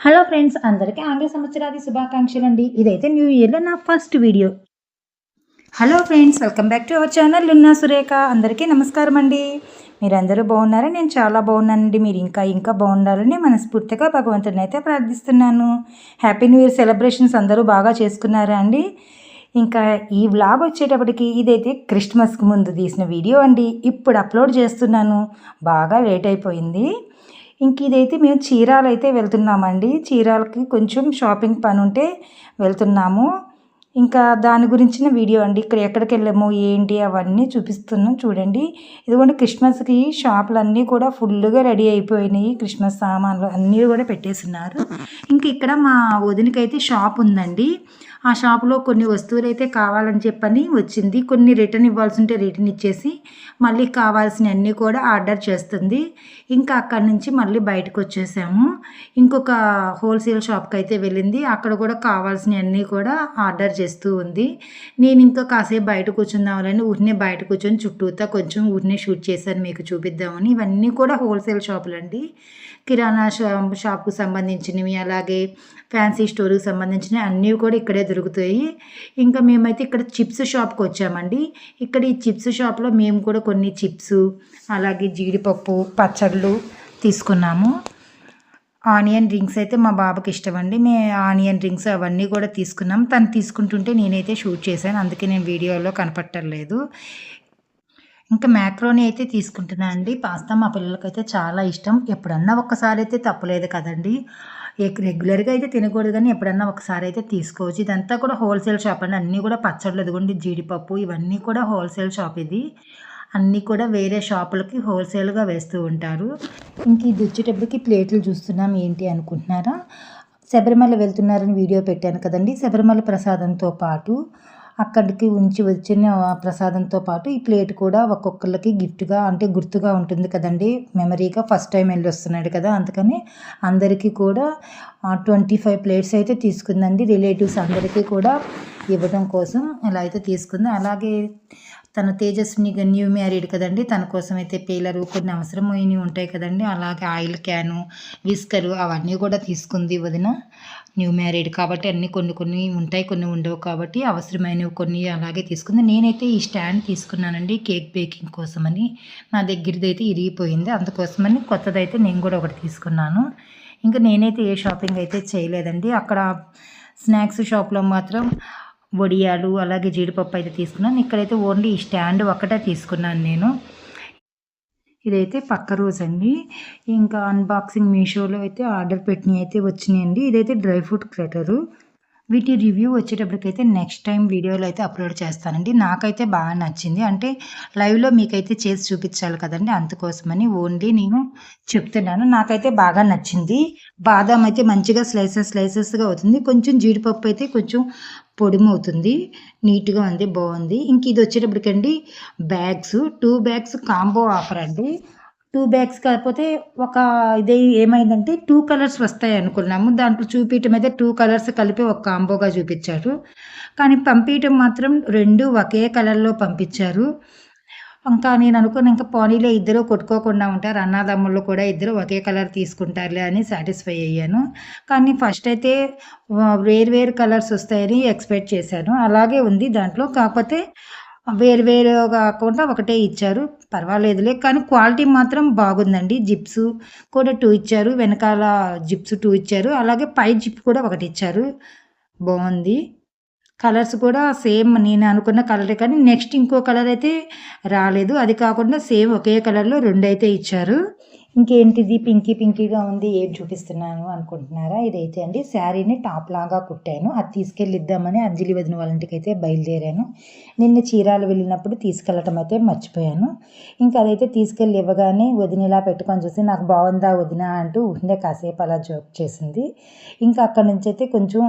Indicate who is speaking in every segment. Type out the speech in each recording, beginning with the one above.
Speaker 1: Hello friends అందరికీ ఆంగ్ల సంవత్సరాది శుభాకాంక్షలు అండి ఇదైతే న్యూ ఇయర్లో నా first video. Hello friends welcome back to our channel Nunna Surekha. అందరికీ నమస్కారం అండి. మీరందరూ బాగున్నారా? నేను చాలా బాగున్నానండి. మీరు ఇంకా ఇంకా బాగుండాలని మనస్ఫూర్తిగా భగవంతుని అయితే ప్రార్థిస్తున్నాను. హ్యాపీ న్యూ ఇయర్ సెలబ్రేషన్స్ అందరూ బాగా చేసుకున్నారా అండి? ఇంకా ఈ వ్లాగ్ వచ్చేటప్పటికి ఇదైతే క్రిస్మస్కి ముందు తీసిన వీడియో అండి. ఇప్పుడు అప్లోడ్ చేస్తున్నాను. బాగా లేట్ అయిపోయింది. ఇంక ఇదైతే మేము చీరాలు అయితే వెళ్తున్నామండి. చీరాలకి కొంచెం షాపింగ్ పని ఉంటే వెళ్తున్నాము. ఇంకా దాని గురించిన వీడియో అండి. ఇక్కడ ఎక్కడికి వెళ్ళాము ఏంటి అవన్నీ చూపిస్తున్నాం చూడండి. ఇదిగోండి క్రిస్మస్కి షాపులు అన్నీ కూడా ఫుల్గా రెడీ అయిపోయినాయి. క్రిస్మస్ సామాన్లు అన్నీ కూడా పెట్టేస్తున్నారు. ఇంక ఇక్కడ మా వదినకైతే షాప్ ఉందండి ఆ షాప్లో కొన్ని వస్తువులు అయితే కావాలని చెప్పని వచ్చింది. కొన్ని రిటర్న్ ఇవ్వాల్సి ఉంటే రిటర్న్ ఇచ్చేసి మళ్ళీ కావాల్సిన అన్నీ కూడా ఆర్డర్ చేస్తుంది. ఇంకా అక్కడి నుంచి మళ్ళీ బయటకు వచ్చేసాము ఇంకొక హోల్సేల్ షాప్కి అయితే వెళ్ళింది. అక్కడ కూడా కావాల్సిన అన్నీ కూడా ఆర్డర్ చేస్తూ ఉంది. నేను ఇంకా కాసేపు బయట కూర్చుందామని ఊరినే బయట కూర్చొని చుట్టూతా కొంచెం ఊరినే షూట్ చేశాను మీకు చూపిద్దామని. ఇవన్నీ కూడా హోల్సేల్ షాపులు అండి కిరాణా షాప్ షాప్కు సంబంధించినవి అలాగే ఫ్యాన్సీ స్టోర్కి సంబంధించినవి అన్నీ కూడా ఇక్కడే దొరుకుతాయి. ఇంకా మేమైతే ఇక్కడ చిప్స్ షాప్కి వచ్చామండి. ఇక్కడ ఈ చిప్స్ షాప్లో మేము కూడా కొన్ని చిప్స్ అలాగే జీడిపప్పు పచ్చళ్ళు తీసుకున్నాము. ఆనియన్ రింగ్స్ అయితే మా బాబుకి ఇష్టం అండి మేము ఆనియన్ రింగ్స్ అవన్నీ కూడా తీసుకున్నాం. తను తీసుకుంటుంటే నేనైతే షూట్ చేశాను. అందుకే నేను వీడియోలో కనపట్టలేదు ఇంకా మ్యాక్రోని అయితే తీసుకుంటున్నాను అండి. పాస్తా మా పిల్లలకైతే చాలా ఇష్టం. ఎప్పుడన్నా ఒక్కసారి అయితే తప్పలేదు కదండి. రెగ్యులర్గా అయితే తినకూడదు కానీ ఎప్పుడన్నా ఒకసారి అయితే తీసుకోవచ్చు. ఇదంతా కూడా హోల్సేల్ షాప్ అండి. అన్నీ కూడా పచ్చళ్ళు ఇదిగోండి జీడిపప్పు ఇవన్నీ కూడా హోల్సేల్ షాప్ ఇది. అన్నీ కూడా వేరే షాపులకి హోల్సేల్గా వేస్తూ ఉంటారు. ఇంక ఇది వచ్చేటప్పటికి ప్లేట్లు చూస్తున్నాం. ఏంటి అనుకుంటున్నారా? శబరిమల వెళ్తున్నారని వీడియో పెట్టాను కదండి. శబరిమల ప్రసాదంతో పాటు అక్కడికి ఉంచి వచ్చిన ప్రసాదంతో పాటు ఈ ప్లేట్ కూడా ఒక్కొక్కరికి గిఫ్ట్గా అంటే గుర్తుగా ఉంటుంది కదండి. మెమరీగా ఫస్ట్ టైం వెళ్ళి వస్తున్నాడు కదా. అందుకని అందరికీ కూడా ట్వంటీ ఫైవ్ ప్లేట్స్ అయితే తీసుకుందండి. రిలేటివ్స్ అందరికీ కూడా ఇవ్వడం కోసం ఇలా అయితే తీసుకుంది. అలాగే తన తేజస్విని న్యూ మ్యారీడ్ కదండి. తన కోసం అయితే పీలరు కొన్ని అవసరమైనవి ఉంటాయి కదండి. అలాగే ఆయిల్ క్యాను విస్కరు అవన్నీ కూడా తీసుకుంది వదిన. న్యూ మ్యారీడ్ కాబట్టి అన్నీ కొన్ని కొన్ని ఉంటాయి కొన్ని ఉండవు కాబట్టి అవసరమైనవి కొన్ని అలాగే తీసుకుంది. నేనైతే ఈ స్టాండ్ తీసుకున్నానండి కేక్ బేకింగ్ కోసమని. నా దగ్గరది అయితే ఇరిగిపోయింది. అందుకోసమని కొత్తదైతే నేను కూడా ఒకటి తీసుకున్నాను. ఇంకా నేనైతే ఏ షాపింగ్ అయితే చేయలేదండి. అక్కడ స్నాక్స్ షాప్లో మాత్రం వడియాలు అలాగే జీడిపప్పు అయితే తీసుకున్నాను. ఇక్కడైతే ఓన్లీ ఈ స్టాండ్ ఒక్కటే తీసుకున్నాను నేను. ఇదైతే పక్క రోజు అండి ఇంకా అన్బాక్సింగ్ మీషోలో అయితే ఆర్డర్ పెట్టినవి అయితే వచ్చినాయండి. ఇదైతే డ్రై ఫ్రూట్ క్రెటరు. వీటి రివ్యూ వచ్చేటప్పటికైతే నెక్స్ట్ టైం వీడియోలో అయితే అప్లోడ్ చేస్తానండి. నాకైతే బాగా నచ్చింది. అంటే లైవ్లో మీకైతే చేసి చూపించాలి కదండి. అందుకోసమని ఓన్లీ నేను చెప్తున్నాను. నాకైతే బాగా నచ్చింది. బాదం అయితే మంచిగా స్లైసెస్ స్లైసెస్గా అవుతుంది. కొంచెం జీడిపప్పు అయితే కొంచెం పొడిమవుతుంది. నీట్గా ఉంది బాగుంది. ఇంక ఇది వచ్చేటప్పటికండి bags. Two bags combo offer అండి. టూ బ్యాగ్స్ కాకపోతే ఒక ఇది ఏమైందంటే టూ కలర్స్ వస్తాయి అనుకున్నాము. దాంట్లో చూపించడం అయితే టూ కలర్స్ కలిపి ఒక కాంబోగా చూపించారు. కానీ పంపించడం మాత్రం రెండు ఒకే కలర్లో పంపించారు. ఇంకా నేను అనుకున్న ఇంకా పోనీలే ఇద్దరు కొట్టుకోకుండా ఉంటారు. అన్నదమ్ముళ్ళు కూడా ఇద్దరు ఒకే కలర్ తీసుకుంటారులే అని సాటిస్ఫై అయ్యాను. కానీ ఫస్ట్ అయితే వేరు వేరు కలర్స్ వస్తాయని ఎక్స్పెక్ట్ చేశాను. అలాగే ఉంది దాంట్లో. కాకపోతే వేరు వేరు కాకుండా ఒకటే ఇచ్చారు. పర్వాలేదులే. కానీ క్వాలిటీ మాత్రం బాగుందండి. జిప్స్ కూడా టూ ఇచ్చారు. వెనకాల జిప్స్ టూ ఇచ్చారు. అలాగే పై జిప్ కూడా ఒకటి ఇచ్చారు. బాగుంది. కలర్స్ కూడా సేమ్ నేను అనుకున్న కలరే కానీ నెక్స్ట్ ఇంకో కలర్ అయితే రాలేదు. అది కాకుండా సేమ్ ఒకే కలర్లో రెండు అయితే ఇచ్చారు. ఇంకేంటిది? పింకీ పింకీగా ఉంది ఏం చూపిస్తున్నాను అనుకుంటున్నారా? ఇదైతే అండి శారీని టాప్ లాగా కుట్టాను. అది తీసుకెళ్ళిద్దామని అంజలి వదిన వాళ్ళ ఇంటికి అయితే బయలుదేరాను. నిన్న చీరాలు వెళ్ళినప్పుడు తీసుకెళ్ళటం అయితే మర్చిపోయాను. ఇంకా అదైతే తీసుకెళ్ళి ఇవ్వగానే వదిన ఇలా పెట్టుకొని చూసి నాకు బాగుందా వదిన? అంటూ ఉండే కాసేపు అలా జోక్ చేసింది. ఇంకా అక్కడ నుంచి అయితే కొంచెం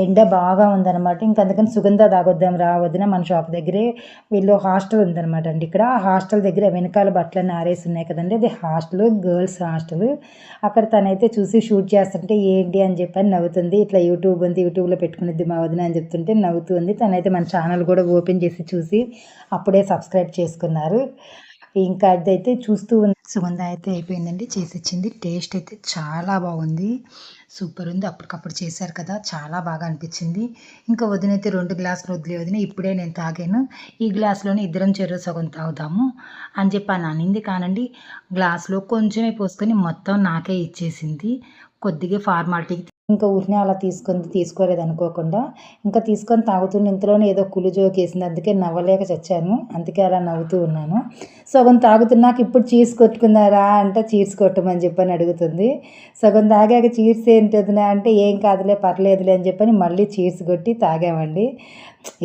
Speaker 1: ఎండ బాగా ఉందన్నమాట. ఇంకా అందుకని సుగంధ తాగొద్దాం రా వదిన మన షాప్ దగ్గరే వీళ్ళు హాస్టల్ ఉందన్నమాట అండి ఇక్కడ. హాస్టల్ దగ్గర వెనకాల బట్టలన్నీ ఆరేసి ఉన్నాయి కదండి అది హాస్టల్ గర్ల్స్ హాస్టల్. అక్కడ తనైతే చూసి షూట్ చేస్తుంటే ఏంటి అని చెప్పని నవ్వుతుంది. ఇట్లా యూట్యూబ్ ఉంది యూట్యూబ్లో పెట్టుకునేది మా వదిన అని చెప్తుంటే నవ్వుతుంది తనైతే మన ఛానల్ కూడా ఓపెన్ చేసి చూసి అప్పుడే సబ్స్క్రైబ్ చేసుకున్నారు. ఇంకా అదైతే చూస్తూ సుగంధ అయితే అయిపోయిందండి. చేసి ఇచ్చింది టేస్ట్ అయితే చాలా బాగుంది. సూపర్ ఉంది. అప్పటికప్పుడు చేశారు కదా. చాలా బాగా అనిపించింది. ఇంకా వదినైతే రెండు గ్లాసులు వదిలే. వదిన ఇప్పుడే నేను తాగాను. ఈ గ్లాసులోనే ఇద్దరం చెరువు సగం తాగుదాము అని చెప్పి అని అనింది. కానండి గ్లాసులో కొంచెమే పోసుకొని మొత్తం నాకే ఇచ్చేసింది. కొద్దిగా ఫార్మాలిటీకి ఇంకా ఊరినే అలా తీసుకొని తీసుకోలేదు అనుకోకుండా ఇంకా తీసుకొని తాగుతున్న ఇంతలోనే ఏదో కులు జోకేసింది అందుకే నవ్వలేక చచ్చాను. అందుకే అలా నవ్వుతూ ఉన్నాను. సగం తాగుతున్నాక ఇప్పుడు చీర్స్ కొట్టుకున్నారా అంటే చీర్స్ కొట్టమని చెప్పని అడుగుతుంది. సగం తాగాక చీర్స్ ఏంటి అంటే ఏం కాదులే పర్లేదులే అని చెప్పని మళ్ళీ చీర్స్ కొట్టి తాగామండి.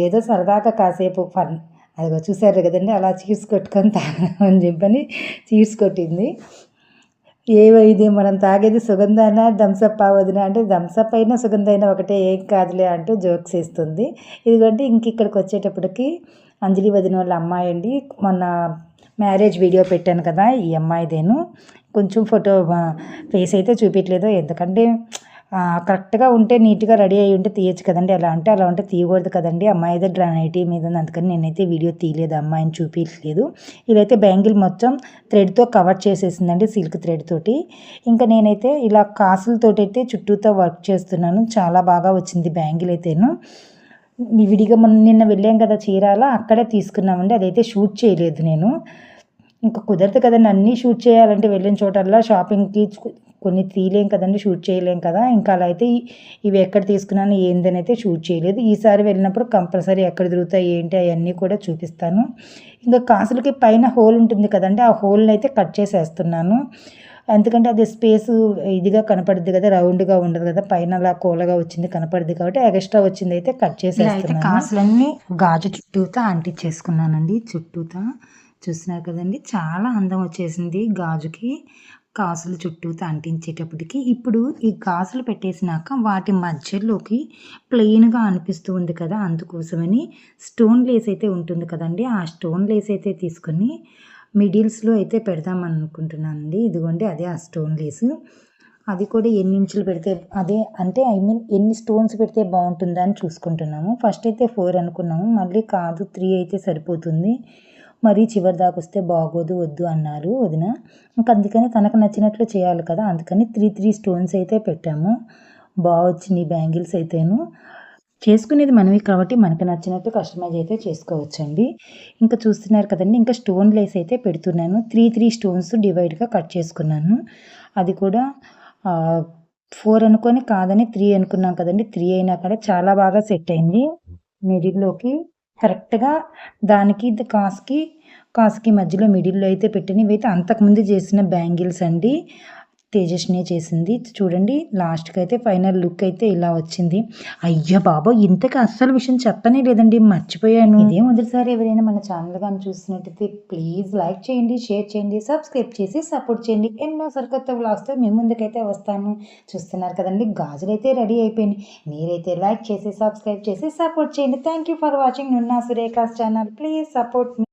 Speaker 1: ఏదో సరదాగా కాసేపు ఫన్ అదిగో చూసారు కదండి అలా చీర్స్ కొట్టుకొని తాగామని చెప్పని చీర్స్ కొట్టింది. ఏమైంది మనం తాగేది సుగంధాన థమ్సప్ వదినా అంటే థమ్సప్ అయినా సుగంధ అయినా ఒకటే ఏం కాదులే అంటూ జోక్స్ ఇస్తుంది ఇదిగోండి ఇంక ఇక్కడికి వచ్చేటప్పటికి అంజలి వదిన వాళ్ళ అమ్మాయి అండి. మొన్న మ్యారేజ్ వీడియో పెట్టాను కదా ఈ అమ్మాయిదేను. కొంచెం ఫోటో ఫేస్ అయితే చూపించలేదు ఎందుకంటే కరెక్ట్గా ఉంటే నీట్గా రెడీ అయ్యి ఉంటే తీయచ్చు కదండి. అలా అంటే అలా ఉంటే తీయకూడదు కదండి. అమ్మాయి అయితే గ్రానైటీ మీద ఉంది. అందుకని నేనైతే వీడియో తీయలేదు. అమ్మాయిని చూపించలేదు ఇదైతే బ్యాంగిల్ మొత్తం థ్రెడ్తో కవర్ చేసేసిందండి సిల్క్ థ్రెడ్ తోటి. ఇంకా నేనైతే ఇలా కాసులతోటి అయితే చుట్టూతో వర్క్ చేస్తున్నాను. చాలా బాగా వచ్చింది బ్యాంగిల్ అయితేను. విడిగా మనం నిన్న వెళ్ళాం కదా చీరాల. అక్కడే తీసుకున్నామండి. అదైతే షూట్ చేయలేదు నేను. ఇంకా కుదరదు కదండి అన్నీ షూట్ చేయాలంటే వెళ్ళిన చోటల్లా షాపింగ్కి కొన్ని తీయలేం కదండి షూట్ చేయలేం కదా. ఇంకా అలా అయితే ఇవి ఎక్కడ తీసుకున్నాను ఏందని అయితే షూట్ చేయలేదు. ఈసారి వెళ్ళినప్పుడు కంపల్సరీ ఎక్కడ తిరుగుతాయి ఏంటి అవన్నీ కూడా చూపిస్తాను. ఇంకా కాసులకి పైన హోల్ ఉంటుంది కదండి ఆ హోల్ని అయితే కట్ చేసేస్తున్నాను. ఎందుకంటే అది స్పేస్ ఇదిగా కనపడుద్ది కదా రౌండ్గా ఉండదు కదా పైన అలా కూలగా వచ్చింది కనపడుద్ది కాబట్టి ఎక్స్ట్రా వచ్చింది అయితే కట్ చేసేస్తున్నాను. కాసులన్నీ గాజు చుట్టూతా అంటించేసుకున్నానండి చుట్టూతా. చూస్తున్నారు కదండి. చాలా అందం వచ్చేసింది గాజుకి. కాసులు చుట్టూ అంటించేటప్పటికి ఇప్పుడు ఈ కాసులు పెట్టేసినాక వాటి మధ్యలోకి ప్లెయిన్గా అనిపిస్తూ ఉంది కదా అందుకోసమని స్టోన్ లేస్ అయితే ఉంటుంది కదండి. ఆ స్టోన్ లేస్ అయితే తీసుకొని మిడిల్స్లో అయితే పెడదామని అనుకుంటున్నాను అండి ఇదిగోండి అదే ఆ స్టోన్ లేస్. అది కూడా ఎన్ని ఇంచులు పెడితే అదే అంటే ఐ మీన్ ఎన్ని స్టోన్స్ పెడితే బాగుంటుందా అని చూసుకుంటున్నాము. ఫస్ట్ అయితే ఫోర్ అనుకున్నాము. మళ్ళీ కాదు త్రీ అయితే సరిపోతుంది. మరీ చివరి దాకా వస్తే బాగోదు వద్దు అన్నారు వదిన. ఇంకా అందుకని తనకు నచ్చినట్లు చేయాలి కదా అందుకని త్రీ త్రీ స్టోన్స్ అయితే పెట్టాము. బాగా వచ్చినాయి బ్యాంగిల్స్ అయితేను. చేసుకునేది మనమే కాబట్టి మనకు నచ్చినట్టు కస్టమైజ్ అయితే చేసుకోవచ్చండి. ఇంకా చూస్తున్నారు కదండి ఇంకా స్టోన్ లేస్ అయితే పెడుతున్నాను. త్రీ త్రీ స్టోన్స్ డివైడ్గా కట్ చేసుకున్నాను. అది కూడా ఫోర్ అనుకొని కాదని త్రీ అనుకున్నాం కదండి. త్రీ అయినా కూడా చాలా బాగా సెట్ అయింది. మిడిల్లోకి కరెక్ట్గా దానికి కాస్కి కాస్కి మధ్యలో మిడిల్లో అయితే పెట్టినవి అయితే అంతకుముందు చేసిన బ్యాంగిల్స్ అండి. తేజస్నే చేసింది. చూడండి లాస్ట్కి అయితే ఫైనల్ లుక్ అయితే ఇలా వచ్చింది. అయ్యా బాబా ఇంతకు అస్సలు విషయం చెప్పనే లేదండి మర్చిపోయాను. ఇదే మొదటిసారి ఎవరైనా మన ఛానల్ కానీ చూసినట్టయితే ప్లీజ్ లైక్ చేయండి షేర్ చేయండి సబ్స్క్రైబ్ చేసి సపోర్ట్ చేయండి. ఎన్నో సరికొత్త వ్లాగ్స్తో మేము ముందుకైతే వస్తాను. చూస్తున్నారు కదండి గాజులు అయితే రెడీ అయిపోయింది మీరైతే లైక్ చేసి సబ్స్క్రైబ్ చేసి సపోర్ట్ చేయండి. Thank you for watching Nunna Surekha's channel please support me